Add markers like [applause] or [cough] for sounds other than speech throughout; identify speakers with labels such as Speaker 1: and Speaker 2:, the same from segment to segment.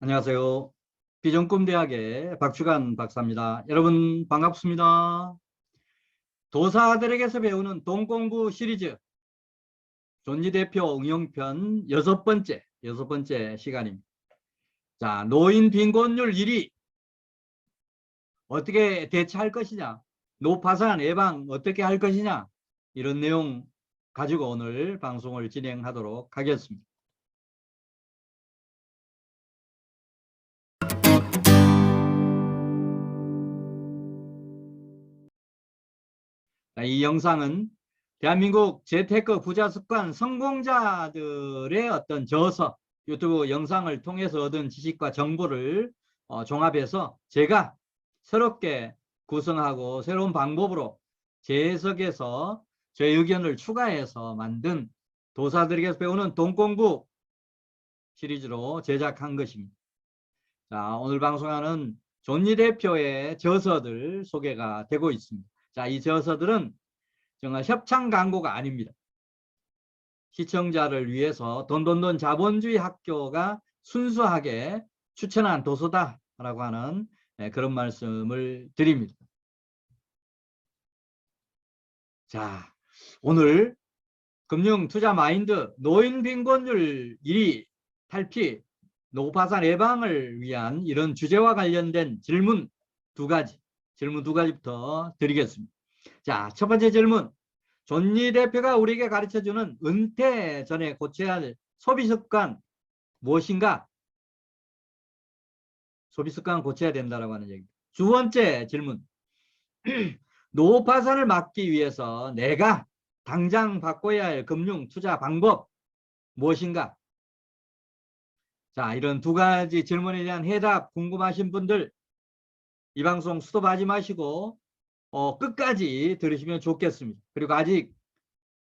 Speaker 1: 안녕하세요. 비전꿈대학의 박주간 박사입니다. 여러분 반갑습니다. 도사들에게서 배우는 돈공부 시리즈 존니 대표 응용편 여섯 번째 여섯 번째 시간입니다. 자 노인 빈곤율 1위 어떻게 대처할 것이냐 노파산 예방 어떻게 할 것이냐 이런 내용 가지고 오늘 방송을 진행하도록 하겠습니다. 이 영상은 대한민국 재테크 부자 습관 성공자들의 어떤 저서 유튜브 영상을 통해서 얻은 지식과 정보를 어, 종합해서 제가 새롭게 구성하고 새로운 방법으로 재해석해서 제 의견을 추가해서 만든 도사들에게서 배우는 돈공부 시리즈로 제작한 것입니다. 자, 오늘 방송하는 존니 대표의 저서들 소개가 되고 있습니다. 자, 이 저서들은 정말 협찬 광고가 아닙니다. 시청자를 위해서 돈돈돈 자본주의 학교가 순수하게 추천한 도서다라고 하는 네, 그런 말씀을 드립니다. 자, 오늘 금융 투자 마인드 노인 빈곤율 1위 탈피 노파산 예방을 위한 이런 주제와 관련된 질문 두 가지 질문 두 가지부터 드리겠습니다. 자, 첫 번째 질문. 존니 대표가 우리에게 가르쳐주는 은퇴 전에 고쳐야 할 소비 습관 무엇인가? 소비 습관 고쳐야 된다라고 하는 얘기입니다. 두 번째 질문. [clears throat] 노파산을 막기 위해서 내가 당장 바꿔야 할 금융 투자 방법 무엇인가? 자, 이런 두 가지 질문에 대한 해답 궁금하신 분들 이 방송 스톱하지 마시고 어, 끝까지 들으시면 좋겠습니다. 그리고 아직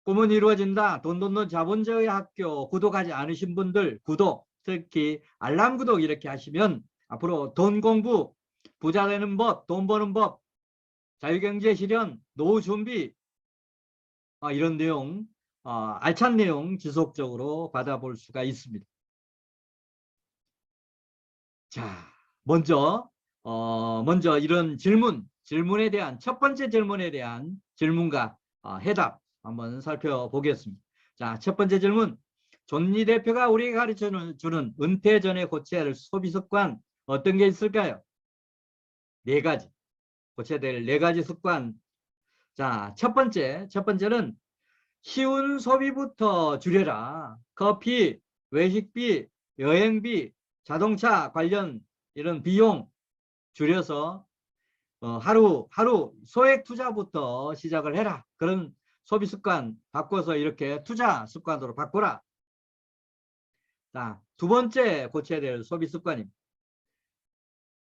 Speaker 1: 꿈은 이루어진다. 돈돈돈 자본주의 학교 구독하지 않으신 분들 구독 특히 알람 구독 이렇게 하시면 앞으로 돈 공부 부자 되는 법, 돈 버는 법, 자유경제 실현, 노후 준비 어, 이런 내용 어, 알찬 내용 지속적으로 받아볼 수가 있습니다. 자, 먼저 어, 먼저 이런 질문, 질문에 대한 첫 번째 질문에 대한 질문과 어, 해답 한번 살펴보겠습니다. 자, 첫 번째 질문. 존니 대표가 우리에게 가르쳐 주는 은퇴 전에 고쳐야 할 소비 습관 어떤 게 있을까요? 네 가지. 고쳐야 될 네 가지 습관. 자, 첫 번째, 첫 번째는 쉬운 소비부터 줄여라. 커피, 외식비, 여행비, 자동차 관련 이런 비용 줄여서 어, 하루 하루 소액 투자부터 시작을 해라. 그런 소비 습관 바꿔서 이렇게 투자 습관으로 바꾸라. 자, 두 번째 고쳐야 될 소비 습관입니다.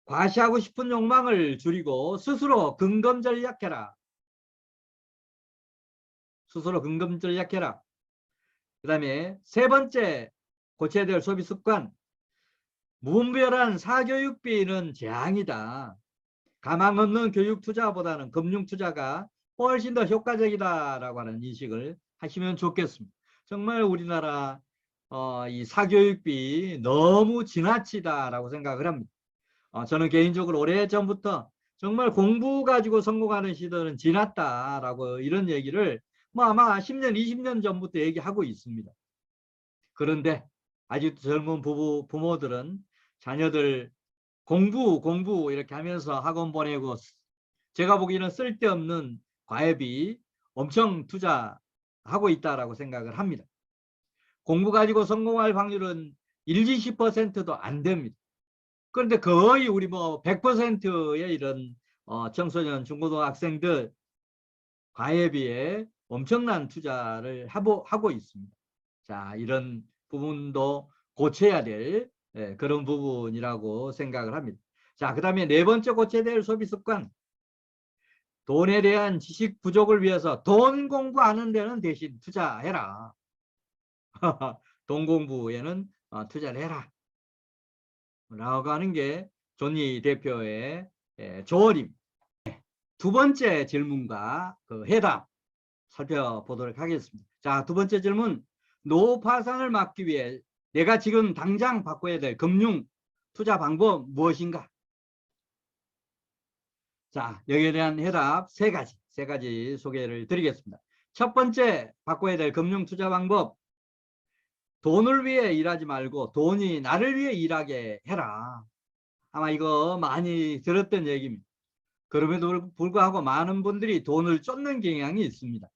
Speaker 1: 과시하고 싶은 욕망을 줄이고 스스로 근검 전략해라. 스스로 근검 전략해라. 그 다음에 세 번째 고쳐야 될 소비 습관 무분별한 사교육비는 재앙이다. 가망 없는 교육 투자보다는 금융 투자가 훨씬 더 효과적이다라고 하는 인식을 하시면 좋겠습니다. 정말 우리나라 어, 이 사교육비 너무 지나치다라고 생각을 합니다. 어, 저는 개인적으로 오래전부터 정말 공부 가지고 성공하는 시대는 지났다라고 이런 얘기를 뭐 아마 10년, 20년 전부터 얘기하고 있습니다. 그런데 아직도 젊은 부부, 부모들은 자녀들 공부 공부 이렇게 하면서 학원 보내고 제가 보기에는 쓸데없는 과외비 엄청 투자하고 있다라고 생각을 합니다. 공부 가지고 성공할 확률은 1, 20%도 안 됩니다. 그런데 거의 우리 뭐 100%의 이런 어 청소년 중고등학생들 과외비에 엄청난 투자를 하고, 하고 있습니다. 자 이런 부분도 고쳐야 될 예, 그런 부분이라고 생각을 합니다. 자, 그 다음에 네 번째 고쳐야 될 소비 습관. 돈에 대한 지식 부족을 위해서 돈 공부하는 데는 대신 투자해라. [laughs] 돈 공부에는 어, 투자를 해라. 라고 하는 게 존니 대표의 예, 조언입니다. 두 번째 질문과 그 해답 살펴보도록 하겠습니다. 자, 두 번째 질문. 노파산을 막기 위해 내가 지금 당장 바꿔야 될 금융 투자 방법 무엇인가? 자, 여기에 대한 해답 세 가지, 세 가지 소개를 드리겠습니다. 첫 번째 바꿔야 될 금융 투자 방법. 돈을 위해 일하지 말고 돈이 나를 위해 일하게 해라. 아마 이거 많이 들었던 얘기입니다. 그럼에도 불구하고 많은 분들이 돈을 쫓는 경향이 있습니다.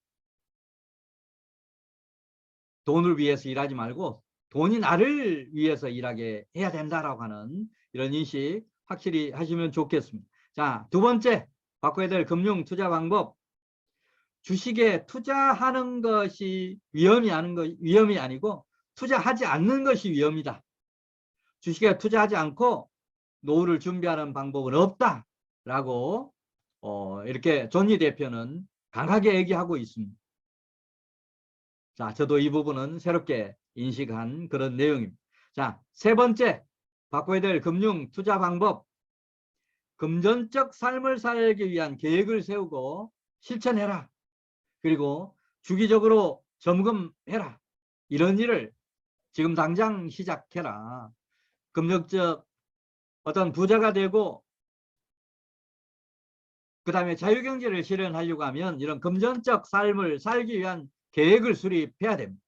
Speaker 1: 돈을 위해서 일하지 말고 돈이 나를 위해서 일하게 해야 된다라고 하는 이런 인식 확실히 하시면 좋겠습니다. 자, 두 번째 바꿔야 될 금융 투자 방법. 주식에 투자하는 것이 위험이 아닌 것 위험이 아니고 투자하지 않는 것이 위험이다. 주식에 투자하지 않고 노후를 준비하는 방법은 없다라고 어, 이렇게 존니 대표는 강하게 얘기하고 있습니다. 자, 저도 이 부분은 새롭게 인식한 그런 내용입니다. 자, 세 번째 바꿔야 될 금융 투자 방법. 금전적 삶을 살기 위한 계획을 세우고 실천해라. 그리고 주기적으로 점검해라. 이런 일을 지금 당장 시작해라. 금전적 어떤 부자가 되고 그 다음에 자유경제를 실현하려고 하면 이런 금전적 삶을 살기 위한 계획을 수립해야 됩니다.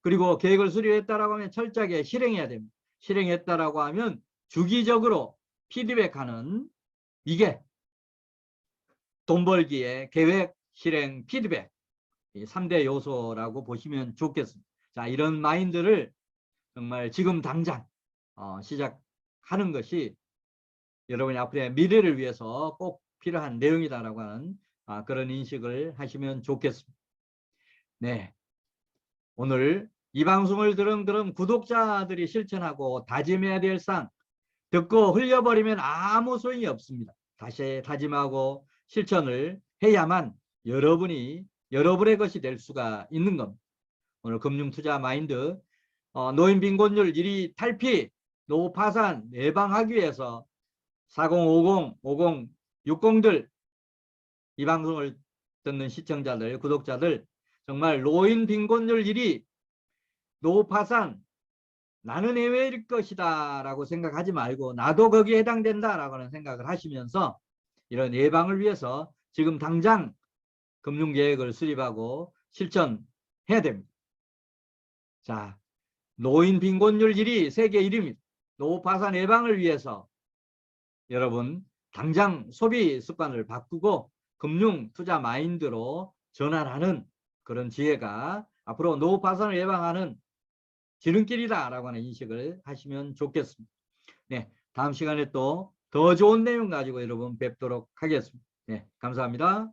Speaker 1: 그리고 계획을 수립했다라고 하면 철저하게 실행해야 됩니다. 실행했다라고 하면 주기적으로 피드백하는 이게 돈 벌기의 계획, 실행, 피드백 이 3대 요소라고 보시면 좋겠습니다. 자, 이런 마인드를 정말 지금 당장 어, 시작하는 것이 여러분이 앞으로의 미래를 위해서 꼭 필요한 내용이다라고 하는 아, 그런 인식을 하시면 좋겠습니다. 네. 오늘 이 방송을 들은 그런 구독자들이 실천하고 다짐해야 될 상, 듣고 흘려버리면 아무 소용이 없습니다. 다시 다짐하고 실천을 해야만 여러분이 여러분의 것이 될 수가 있는 겁니다. 오늘 금융투자 마인드 어, 노인 빈곤율 1위 탈피 노후 파산 예방하기 위해서 4050, 50, 60들 이 방송을 듣는 시청자들, 구독자들 정말 노인 빈곤율 1위 노후 파산 나는 예외일 것이다 라고 생각하지 말고 나도 거기에 해당된다 라고 생각을 하시면서 이런 예방을 위해서 지금 당장 금융계획을 수립하고 실천해야 됩니다. 자, 노인 빈곤율 1위 세계 1위입니다. 노후 파산 예방을 위해서 여러분 당장 소비 습관을 바꾸고 금융 투자 마인드로 전환하는 그런 지혜가 앞으로 노후 파산을 예방하는 지름길이다라고 하는 인식을 하시면 좋겠습니다. 네, 다음 시간에 또 더 좋은 내용 가지고 여러분 뵙도록 하겠습니다. 네, 감사합니다.